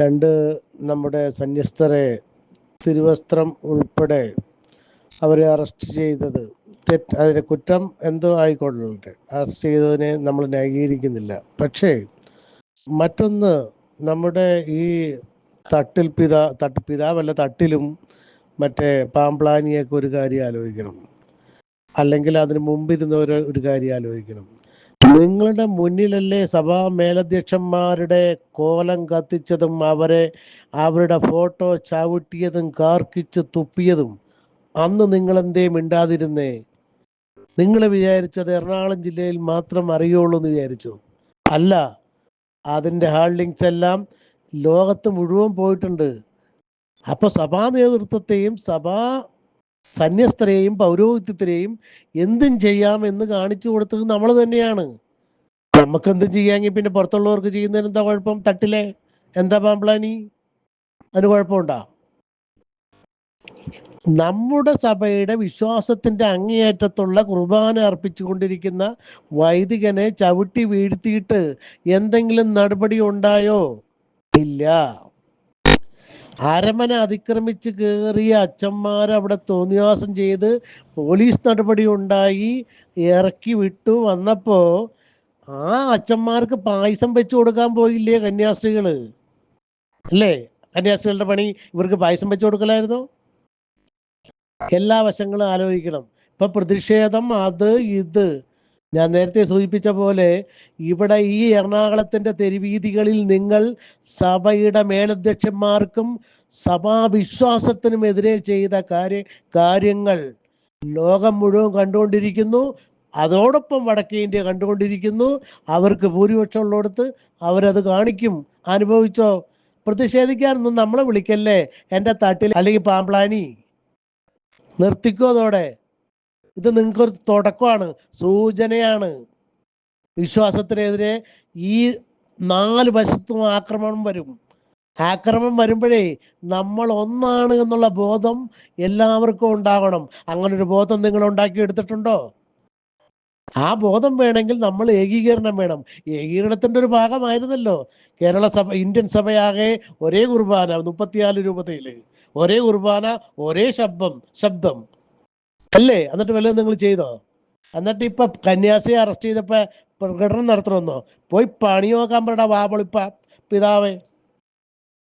രണ്ട് നമ്മുടെ സന്യസ്തരെ തിരുവസ്ത്രം ഉൾപ്പെടെ അവരെ അറസ്റ്റ് ചെയ്തത്. തെറ്റ് അതിന് കുറ്റം എന്തോ ആയിക്കൊള്ളട്ടെ. അറസ്റ്റ് ചെയ്തതിനെ നമ്മൾ ന്യായീകരിക്കുന്നില്ല. പക്ഷേ മറ്റൊന്ന് നമ്മുടെ ഈ തട്ടിൽ പിതാ തട്ട് പിതാവല്ല തട്ടിലും മറ്റേ പാമ്പ്ലാനിയൊക്കെ ഒരു കാര്യം ആലോചിക്കണം. അല്ലെങ്കിൽ അതിന് മുമ്പിരുന്നവർ ഒരു കാര്യം ആലോചിക്കണം. നിങ്ങളുടെ മുന്നിലല്ലേ സഭാ മേലധ്യക്ഷന്മാരുടെ കോലം കത്തിച്ചതും അവരെ അവരുടെ ഫോട്ടോ ചവിട്ടിയതും കാർക്കിച്ച് തുപ്പിയതും അന്ന് നിങ്ങളെന്തേ മിണ്ടാതിരുന്നേ? നിങ്ങൾ വിചാരിച്ചത് എറണാകുളം ജില്ലയിൽ മാത്രം അറിയുള്ളൂ എന്ന് വിചാരിച്ചു. അല്ല അതിന്റെ ഹാൾഡിങ്സ് എല്ലാം ലോകത്ത് മുഴുവൻ പോയിട്ടുണ്ട്. അപ്പോൾ സഭാ നേതൃത്വത്തെയും സഭാ സന്യസ്തരെയും പൗരോഹിത്യത്തിനെയും എന്തും ചെയ്യാം എന്ന് കാണിച്ചു കൊടുത്തത് നമ്മൾ തന്നെയാണ്. നമുക്ക് എന്തും ചെയ്യാമെങ്കിൽ പിന്നെ പുറത്തുള്ളവർക്ക് ചെയ്യുന്നതിന് എന്താ കുഴപ്പം? തട്ടിലെ? എന്താ പാമ്പ്ലാനി അതിന് കുഴപ്പമുണ്ടോ? നമ്മുടെ സഭയുടെ വിശ്വാസത്തിന്റെ അങ്ങേയറ്റത്തുള്ള കുർബാന അർപ്പിച്ചുകൊണ്ടിരിക്കുന്ന വൈദികനെ ചവിട്ടി വീഴ്ത്തിയിട്ട് എന്തെങ്കിലും നടപടി ഉണ്ടായോ? ഇല്ല. അരമന അതിക്രമിച്ച് കയറിയ അച്ഛന്മാർ അവിടെ തോന്നിവാസം ചെയ്ത് പോലീസ് നടപടി ഉണ്ടായി ഇറക്കി വിട്ടു. വന്നപ്പോ ആ അച്ഛന്മാർക്ക് പായസം വെച്ചു കൊടുക്കാൻ പോയില്ലേ കന്യാസ്ത്രീകൾ? അല്ലേ? കന്യാസ്ത്രീകളുടെ പണി ഇവർക്ക് പായസം വെച്ചു കൊടുക്കലായിരുന്നു? എല്ലാ വശങ്ങളും ആലോചിക്കണം. ഇപ്പൊ പ്രതിഷേധം അത് ഇത്. ഞാൻ നേരത്തെ സൂചിപ്പിച്ച പോലെ ഇവിടെ ഈ എറണാകുളത്തിന്റെ തെരുവീതികളിൽ നിങ്ങൾ സഭയുടെ മേലധ്യക്ഷന്മാർക്കും സഭാവിശ്വാസത്തിനും എതിരെ ചെയ്ത കാര്യ കാര്യങ്ങൾ ലോകം മുഴുവൻ കണ്ടുകൊണ്ടിരിക്കുന്നു. അതോടൊപ്പം വടക്കേ ഇന്ത്യ കണ്ടുകൊണ്ടിരിക്കുന്നു. അവർക്ക് ഭൂരിപക്ഷം ഉള്ളിടത്ത് അവരത് കാണിക്കും. അനുഭവിച്ചോ? പ്രതിഷേധിക്കാനൊന്നും നമ്മളെ വിളിക്കല്ലേ? എന്റെ തട്ടിൽ അല്ലെങ്കിൽ പാമ്പ്ലാനി. നിർത്തിക്കോ അതോടെ? ഇത് നിങ്ങൾക്കൊരു തുടക്കമാണ് സൂചനയാണ്. വിശ്വാസത്തിനെതിരെ ഈ നാല് വശത്തും ആക്രമണം വരും. ആക്രമണം വരുമ്പോഴേ നമ്മൾ ഒന്നാണ് എന്നുള്ള ബോധം എല്ലാവർക്കും ഉണ്ടാകണം അങ്ങനൊരു ബോധം നിങ്ങൾ ഉണ്ടാക്കി ഉണ്ടാക്കിയെടുത്തിട്ടുണ്ടോ? ആ ബോധം വേണമെങ്കിൽ നമ്മൾ ഏകീകരണം വേണം. ഏകീകരണത്തിന്റെ ഒരു ഭാഗമായിരുന്നല്ലോ. കേരള സഭ ഇന്ത്യൻ സഭയാകെ ഒരേ കുർബാന മുപ്പത്തിനാല് രൂപതയിൽ ഒരേ കുർബാന ഒരേ ശബ്ദം ശബ്ദം. അല്ലേ? എന്നിട്ട് വല്ലതും നിങ്ങൾ ചെയ്തോ? എന്നിട്ട് ഇപ്പൊ കന്യാസിയെ അറസ്റ്റ് ചെയ്തപ്പോ പ്രകടനം നടത്തണമെന്നോ പോയി പണിയോക്കാൻ പറയടാ വാപളിപ്പ പിതാവേ.